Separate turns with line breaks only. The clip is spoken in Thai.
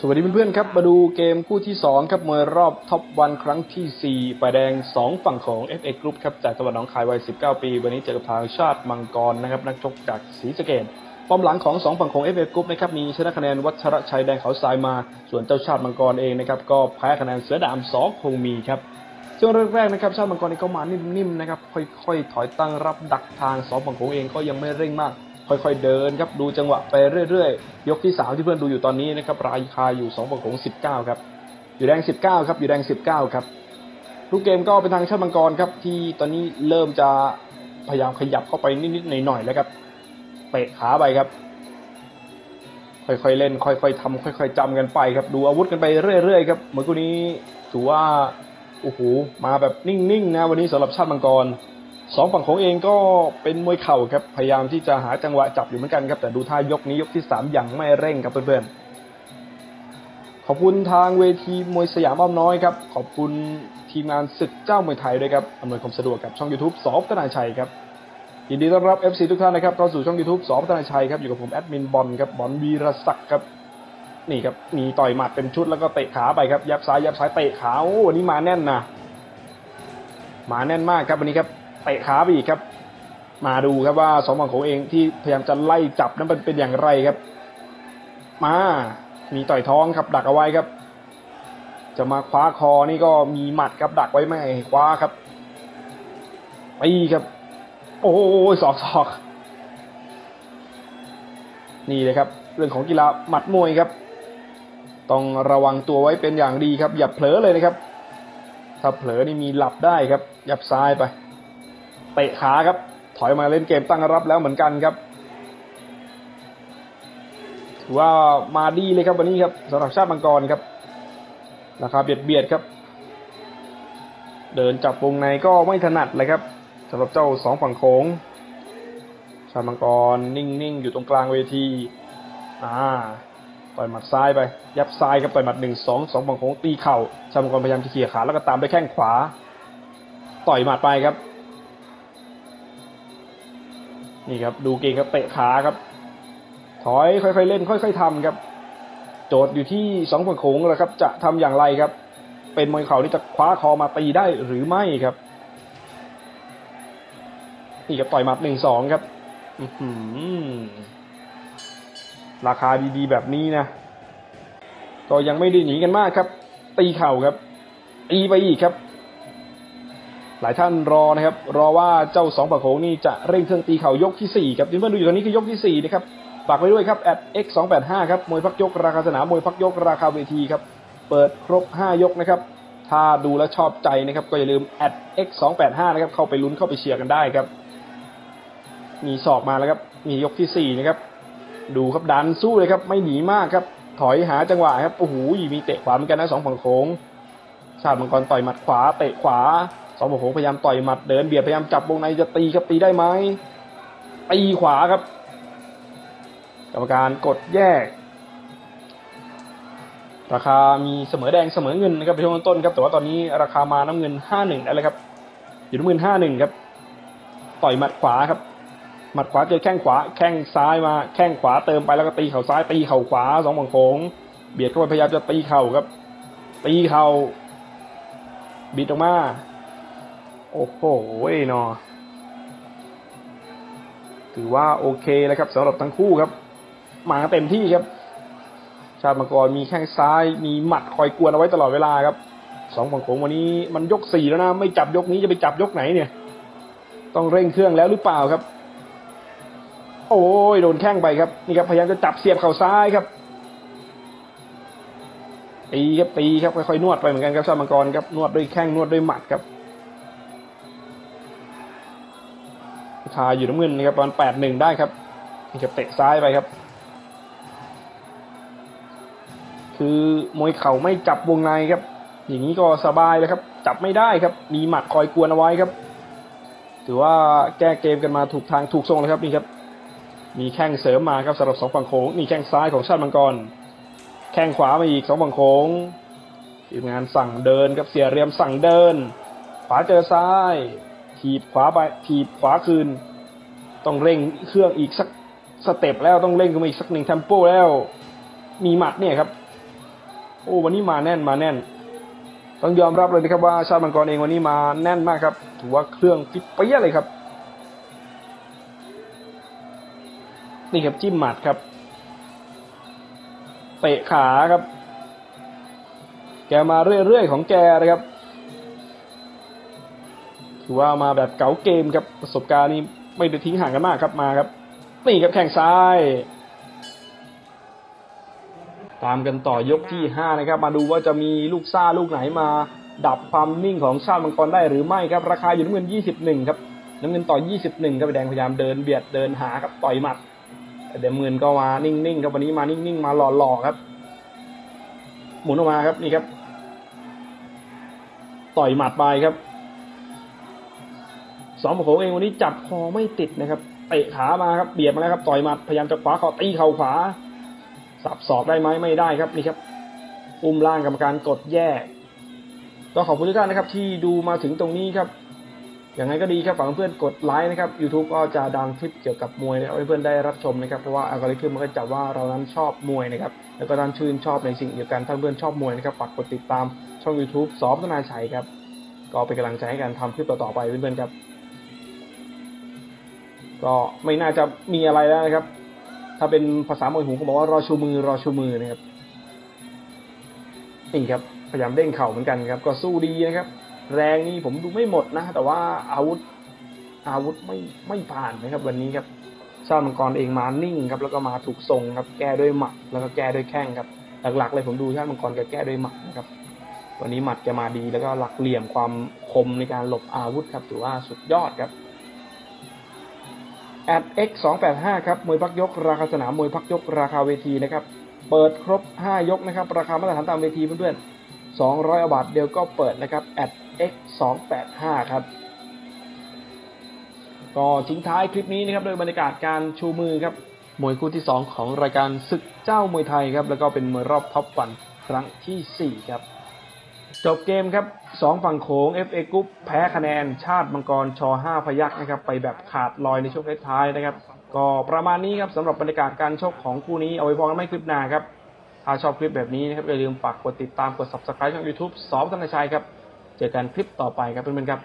สวัสดีเพื่อนๆครับมาดูเกมคู่ที่ 2 ครับมวยรอบท็อปวันครั้งที่ 4ปายแดง 2 ฝั่งของ FA Group ครับจากจังหวัดหนองคายวัย 19 ปี วันนี้เจอกับทางชาติมังกรนะครับนักชกจากศรีสะเกดป้อมหลังของ 2 ฝั่งของ FA Group นะครับมีชนะคะแนนวัชระชัยแดงเขาทรายมา ส่วนเจ้าชาติมังกรเองนะครับก็แพ้คะแนนเสือดามสองคงมีครับช่วงแรกๆนะครับชาติมังกรนี่ก็มานิ่มๆนะครับค่อยๆถอยตั้งรับดักทางสองฝั่งโขงเองก็ยังไม่เร่งมาก ค่อยๆเดินครับดูจังหวะไปเรื่อยๆ ยกที่สามที่เพื่อนดูอยู่ตอนนี้นะครับราคาอยู่สองฝั่งโขงสิบเก้าครับอยู่แดงสิบเก้าครับอยู่แดงสิบเก้าครับลูกเกมก็เป็นทางชาติมังกรครับที่ตอนนี้เริ่มจะพยายามขยับเข้าไปนิดๆหน่อยๆแล้วครับเตะขาไปครับ ค่อยๆเล่น ค่อยๆทำค่อยๆจำกันไปครับ ดูอาวุธกันไปเรื่อยๆครับเหมือนคู่นี้ถือว่าโอ้โหมาแบบนิ่งๆนะวันนี้สำหรับชาติมังกร สองฝั่งของเองก็เป็นมวยเข่าครับพยายามที่จะหาจังหวะจับอยู่เหมือนกันครับแต่ดูท่ายกนี้ยกที่สามอย่างไม่เร่งครับเพื่อนๆขอบคุณทางเวทีมวยสยามอ้อมน้อยครับขอบคุณทีมงานศึกเจ้ามวยไทยด้วยครับอำนวยความสะดวกกับช่อง YouTube สอพัฒนาชัยครับยินดีต้อนรับ FC ทุกท่านนะครับเข้าสู่ช่อง YouTube สอพัฒนาชัยครับอยู่กับผมแอดมินบอลครับบอลวีรศักดิ์ครับนี่ครับมีต่อยหมัดเป็นชุดแล้วก็เตะขาไปครับยับซ้ายยับซ้ายเตะขาโอ้วันนี้มาแน่นนะมาแน่นมากครับวันนี้ครับ เตะขาไปอีกครับ มาดูครับว่าสองฝั่งของเองที่พยายามจะไล่จับนั้นมันเป็นอย่างไรครับ มามีต่อยท้องครับ ดักเอาไว้ครับ จะมาคว้าคอนี่ก็มีหมัดครับดักไว้ไม่ให้คว้าครับตีครับ โอ้ยสอกสอกนี่เลยครับ เรื่องของกีฬาหมัดมวยครับ ต้องระวังตัวไว้เป็นอย่างดีครับ อย่าเผลอเลยนะครับ ถ้าเผลอนี่มีหลับได้ครับ ยับซ้ายไป เตะขาครับ ถอยมาเล่นเกมตั้งรับแล้วเหมือนกันครับถือว่ามาดีเลยครับวันนี้ครับสำหรับชาติมังกรครับราคาเบียดเบียดครับ เดินจับวงในก็ไม่ถนัดเลยครับสำหรับเจ้าสองฝั่งโขงชาติมังกรนิ่งๆอยู่ตรงกลางเวทีอ่าต่อยหมัดซ้ายไป ยับซ้ายครับต่อยหมัดหนึ่งสองสองฝั่งโขงตีเข่าชาติมังกรพยายามจะเขี่ยขาแล้วก็ตามด้วยแข้งขวา ต่อยหมัดไปครับ นี่ครับ ดูเก่งครับเตะขาครับ ถอยค่อยๆเล่น ค่อย ๆทำครับ โจทย์อยู่ที่สองฝั่งโขงแหละครับ จะทำอย่างไรครับ เป็นมวยเข่าที่จะคว้าคอมาตีได้หรือไม่ครับ นี่ครับต่อยหมัดหนึ่งสองครับราคาดีๆ แบบนี้นะก็ยังไม่ได้หนีกันมากครับ ตีเข่าครับตีไปอีกครับ หลายท่านรอนะครับ รอว่าเจ้าสองปะโขงนี่จะเร่งเครื่องตีเข่ายกที่สี่ครับที่เพื่อนดูอยู่ตอนนี้คือยกที่สี่นะครับฝากไว้ด้วยครับ at x 2 8 5ครับมวยพักยกราคาสนามมวยพักยกราคาเวทีครับ เปิดครบ 5 ยกนะครับ ถ้าดูแล้วชอบใจนะครับ ก็อย่าลืม at x 2 8 5นะครับเข้าไปลุ้นเข้าไปเชียร์กันได้ครับ มีศอกมาแล้วครับ มียกที่สี่นะครับ ดูครับดันสู้เลยครับ ไม่หนีมากครับ ถอยหาจังหวะครับโอ้โหมีเตะขวาเหมือนกันนะสองฝั่งโค้งชาติมังกรต่อยหมัดขวาเตะขวา สองฝั่งโค้งพยายามต่อยหมัดเดินเบียดพยายามจับวงในจะตีครับตีได้ไหมตีขวาครับ กรรมการกดแยก ราคามีเสมอแดงเสมอเงินนะครับในช่วงต้นครับแต่ว่าตอนนี้ราคามาน้ำเงินห้าหนึ่งแล้วครับ อยู่น้ำเงินห้าหนึ่งครับ ต่อยหมัดขวาครับหมัดขวาเจอแข้งขวาแข้งซ้ายมาแข้งขวาเติมไปแล้วก็ตีเข่าซ้ายตีเข่าขวาสองฝั่งโขงเบียดเข้าไปพยายามจะตีเข่าครับ ตีเข่าบิดออกมา โอ้โหเนาะถือว่าโอเคแล้วครับสำหรับทั้งคู่ครับ มาเต็มที่ครับ ชาติมังกรมีแข้งซ้ายมีหมัดคอยกวนเอาไว้ตลอดเวลาครับสองฝั่งโขงวันนี้มันยกสี่แล้วนะไม่จับยกนี้จะไปจับยกไหนเนี่ย ต้องเร่งเครื่องแล้วหรือเปล่าครับ โอ้ยโดนแข้งไปครับนี่ครับพยายามจะจับเสียบเข่าซ้ายครับตีครับตีครับค่อยๆนวดไปเหมือนกันครับชาติมังกรครับนวดด้วยแข้งนวดด้วยหมัดครับ คาอยู่น้ำเงินนะครับประมาณแปดหนึ่งได้ครับนี่ครับเตะซ้ายไปครับ คือมวยเข่าไม่จับวงในครับ อย่างนี้ก็สบายเลยครับ จับไม่ได้ครับ มีหมัดคอยกวนเอาไว้ครับ ถือว่าแก้เกมกันมาถูกทางถูกทรงแล้วครับนี่ครับ มีแข้งเสริมมาครับสำหรับสองฝั่งโขงนี่แข้งซ้ายของชาติมังกร แข้งขวามาอีกสองฝั่งโขงทีมงานสั่งเดินครับเสียเรียมสั่งเดินขวาเจอซ้าย ถีบขวาไปถีบขวาคืน ต้องเร่งเครื่องอีกสักสเต็ปแล้วต้องเร่งขึ้นมาอีกสักหนึ่งเทมโปแล้ว มีหมัดเนี่ยครับ โอ้วันนี้มาแน่นมาแน่น ต้องยอมรับเลยนะครับว่าชาติมังกรเองวันนี้มาแน่นมากครับ ถือว่าเครื่องฟิตเปี้ยเลยครับ นี่ครับจิ้มหมัดครับ เตะขาครับ แกมาเรื่อยๆของแกนะครับ ถือว่ามาแบบเก๋าเกมครับประสบการณ์นี้ไม่ได้ทิ้งห่างกันมากครับมาครับนี่ครับแข่งซ้าย ตามกันต่อยกที่ห้านะครับ มาดูว่าจะมีลูกซ่าลูกไหนมาดับความนิ่งของชาติมังกรได้หรือไม่ครับ ราคาอยู่น้ำเงิน 21 ครับน้ำเงินต่อ 21 ครับแดงพยายามเดินเบียดเดินหาครับต่อยหมัดแต่เดมเงินก็มานิ่งๆครับวันนี้มานิ่งๆมาหล่อๆครับ หมุนออกมาครับนี่ครับ ต่อยหมัดไปครับ สองโขงเองวันนี้จับคอไม่ติดนะครับเตะขามาครับเบียดมาแล้วครับต่อยมัดพยายามจะขวาเขาตีเข่าขวาสับศอกได้ไหมไม่ได้ครับนี่ครับอุ้มล่างกรรมการกดแยกก็ขอบคุณทุกท่านนะครับ ที่ดูมาถึงตรงนี้ครับอย่างไรก็ดีครับฝากเพื่อนกดไลค์นะครับ YouTube ก็จะดังคลิปเกี่ยวกับมวยให้เพื่อนได้รับชมนะครับเพราะว่าอัลกอริทึมมันก็จับว่าเรานั้นชอบมวยนะครับแล้วก็ท่านชื่นชอบในสิ่งเดียวกันถ้าเพื่อนชอบมวยนะครับฝากกดติดตามช่อง YouTube สอบธนาชัยครับก็เป็นกำลังใจให้กันทำคลิปต่อๆไปเพื่อนๆครับ ก็ไม่น่าจะมีอะไรแล้วนะครับ ถ้าเป็นภาษามวยหูเขาบอกว่ารอชูมือรอชูมือนะครับนี่ครับพยายามเด้งเข่าเหมือนกันครับ ก็สู้ดีนะครับ แรงนี่ผมดูไม่หมดนะ แต่ว่าอาวุธอาวุธไม่ไม่ผ่านนะครับ วันนี้ครับชาติมังกรเองมานิ่งครับ แล้วก็มาถูกทรงครับ แก้ด้วยหมัดแล้วก็แก้ด้วยแข้งครับ หลักๆเลยผมดูชาติมังกรแกแก้ด้วยหมัดนะครับ วันนี้หมัดแกมาดีแล้วก็หลักเหลี่ยมความคมในการหลบอาวุธครับถือว่าสุดยอดครับ แอด x 2 8 5ครับมวยพักยกราคาสนามมวยพักยกราคาเวทีนะครับเปิดครบ 5 ยกนะครับราคามาตรฐานตามเวทีเพื่อนๆ200บาทเดียวก็เปิดนะครับแอด x 2 8 5ครับก็ทิ้งท้ายคลิปนี้นะครับโดยบรรยากาศการชูมือครับมวยคู่ที่ 2 ของรายการศึกเจ้ามวยไทยครับแล้วก็เป็นมวยรอบท็อปวันครั้งทีสี่4 ครับ จบเกมครับสองฝั่งโขง FA กรุ๊ปแพ้คะแนนชาติมังกรช5พยักนะครับ ไปแบบขาดลอยในช่วงท้ายนะครับ ก็ประมาณนี้ครับสำหรับบรรยากาศการชกของคู่นี้เอาไว้พอกันไม่คลิปหน้าครับ ถ้าชอบคลิปแบบนี้นะครับอย่าลืมฝากกดติดตามกด subscribe ช่อง YouTube สอบธนชัยครับ เจอกันคลิปต่อไปครับเพื่อนๆครับ